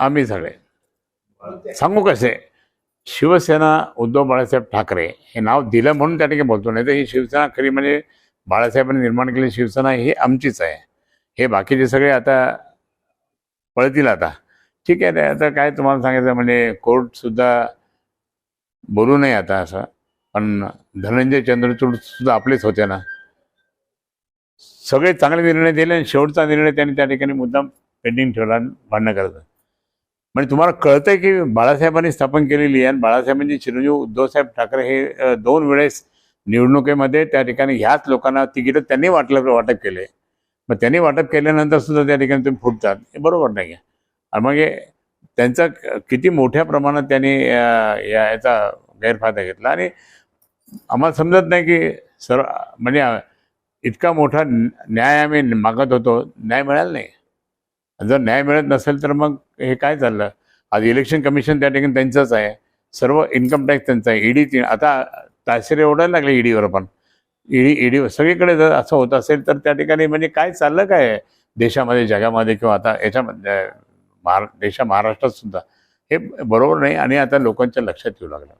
आम्ही सगळे. सांगू कसे? शिवसेना उद्धव बाळासाहेब ठाकरे हे नाव दिलं म्हणून त्या ठिकाणी बोलतो नाही तर ही शिवसेना खरी म्हणजे बाळासाहेबांनी निर्माण केलेली शिवसेना ही आमचीच आहे. हे बाकीचे सगळे आता पळतील आता. ठीक आहे आता काय तुम्हाला सांगायचं म्हणजे कोर्टसुद्धा बोलू नये आता असं. पण धनंजय चंद्रचूड सुद्धा आपलेच होते ना. सगळे चांगले निर्णय दिले आणि शेवटचा निर्णय त्यांनी त्या ठिकाणी मुद्दाम पेंडिंग ठेवला भांडणं करत म्हणजे तुम्हाला कळतंय की बाळासाहेबांनी स्थापन केलेली आहे आणि बाळासाहेबांचे चिरंजीव उद्धवसाहेब ठाकरे हे दोन वेळेस निवडणुकीमध्ये त्या ठिकाणी ह्याच लोकांना तिकीटं त्यांनी वाटलं वाटप केले मग त्यांनी वाटप केल्यानंतर सुद्धा त्या ठिकाणी तुम्ही फुटतात हे बरोबर नाही आहे. आणि मग त्यांचा किती मोठ्या प्रमाणात त्यांनी या याचा गैरफायदा घेतला. आणि आम्हाला समजत नाही की सर्व म्हणजे इतका मोठा न्या- न्याय आम्ही मागत होतो. न्याय मिळाला नाही. जर न्याय मिळत नसेल तर मग हे काय चाललं? आज इलेक्शन कमिशन त्या ठिकाणी त्यांचंच आहे. सर्व इन्कम टॅक्स त्यांचा आहे. ईडी आता ताशेरे ओढायला लागले ईडीवर पण. ईडी ईडी सगळीकडे जर असं होत असेल तर त्या ठिकाणी म्हणजे काय चाललं काय? आहे देशामध्ये जगामध्ये किंवा आता याच्यामध्ये महारा देशा महाराष्ट्रात सुद्धा. हे बरोबर नाही आणि आता लोकांच्या लक्षात येऊ लागलं.